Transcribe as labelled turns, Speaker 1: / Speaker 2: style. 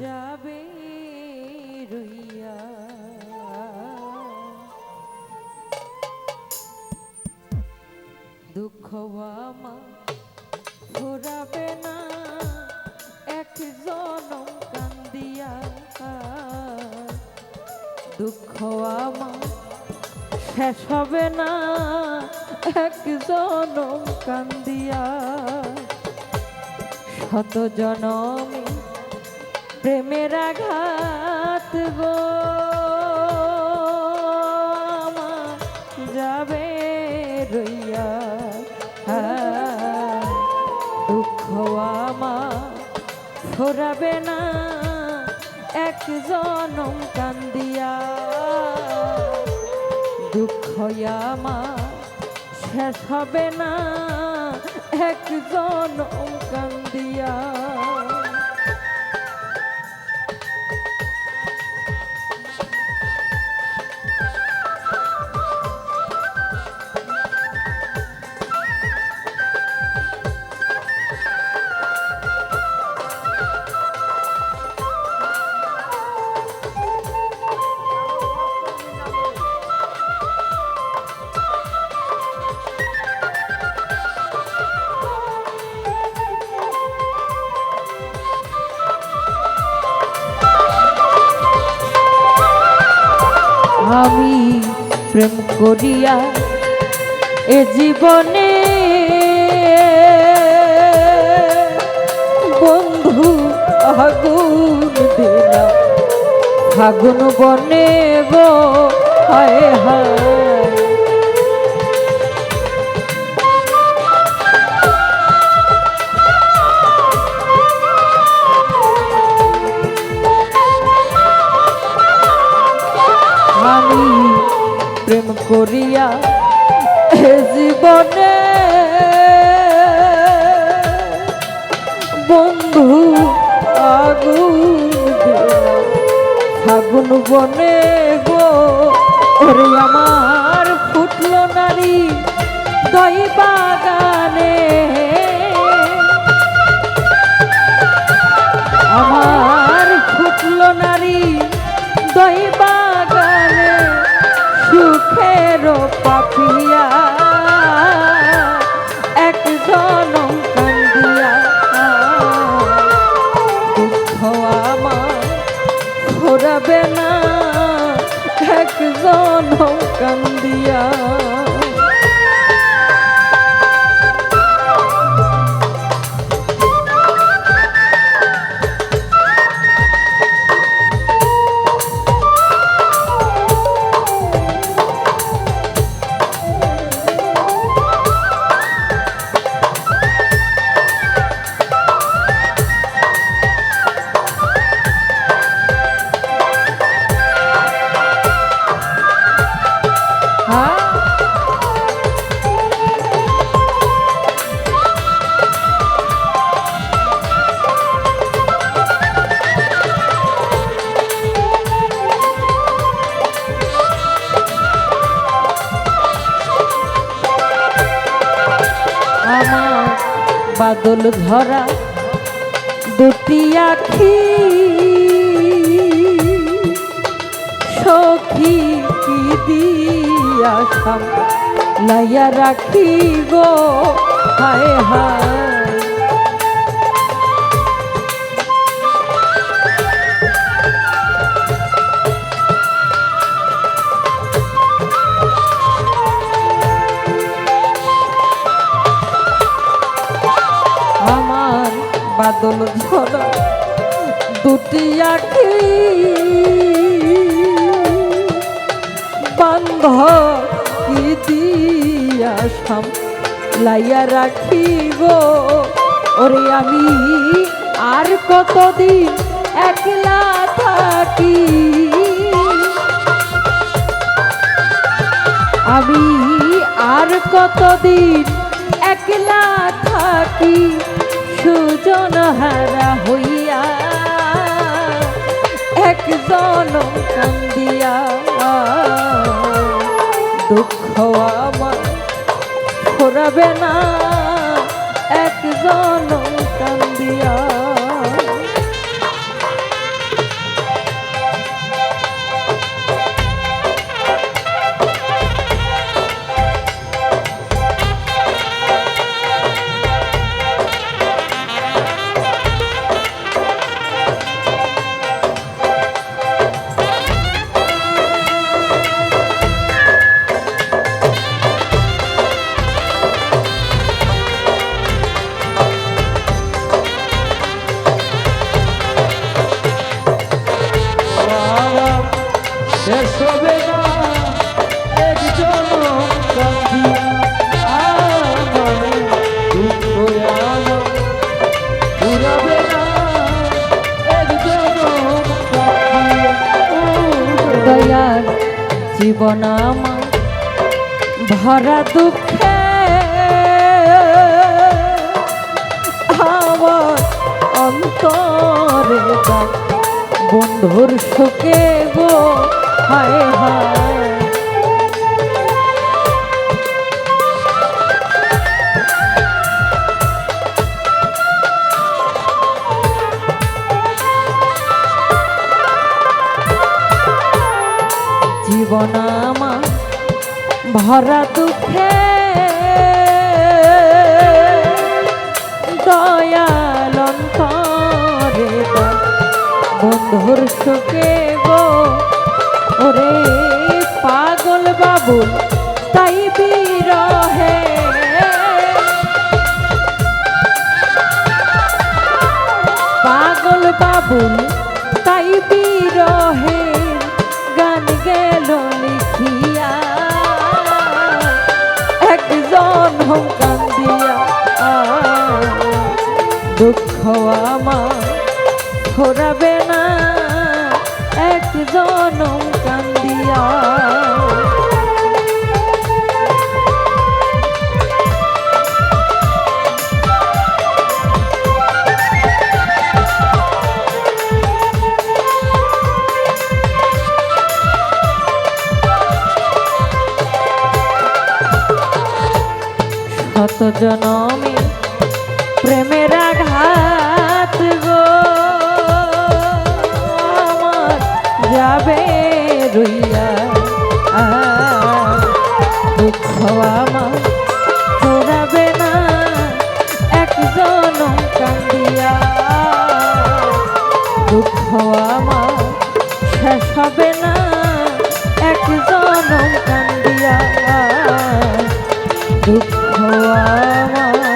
Speaker 1: যাবে রইয়া। দুঃখ ফুরাবে না এক জনম কান্দিয়া। দুঃখ আমার শেষ হবে না। এক জনম কান্দিয়া শত জনমে প্রেমের আঘাত গো। যাবে রইয়া, দুঃখ আমার ছড়াবে না। এক জনম কান্দিয়া দুঃখ আমার শেষ হবে না। একজন কান্দিয়া আমি প্রেম করিয়া এ জীবনে বন্ধু আগুন দিলাম ফাগুন বনে গো হায় হায়। করিয়া জীবনে বন্ধু আগুন ফাগুন বনে গো। ওরে আমার ফুটল নারী দই জনম কান্দিয়া। বাদল ধরা দুটি আখি। সখী কি দিয়া সাম লাইয়া রাখি গো হায় হায়। বাদল ধরা দুটি আখি। বান্ধ কি দিয়া সাম লাইয়া রাখি গো ওরে আমি আর কতদিন একলা থাকি? আমি আর কতদিন একলা থাকি? সুজন হারা হইয়া একজন কান্দিয়া। দুঃখ আমার ফোরাবে না একজন জীবন আমার ভরা দুঃখে। আমার অন্তরে বন্ধুর সুখে গো হায় হায়। জীবন আমার ভরা দুঃখে দয়াল অন্তরে দাও বন্ধুর সুখে গো। ওরে পাগল বাবু তাই বিরহে। পাগল বাবুল, তাই বিরহে, গান গেল লিখিয়া। একজন হোম কান্দিয়া। দুঃখ আমার ঘোরাবে না, একজন শত জনমে প্রেমের আঘাত গো। আমার যাবে রইয়া দুঃখ আমার চোরাবে না। একজন কান্দিয়া দুঃখ আমার শেষ হবে না। একজন কান্দিয়া দুঃখ আমার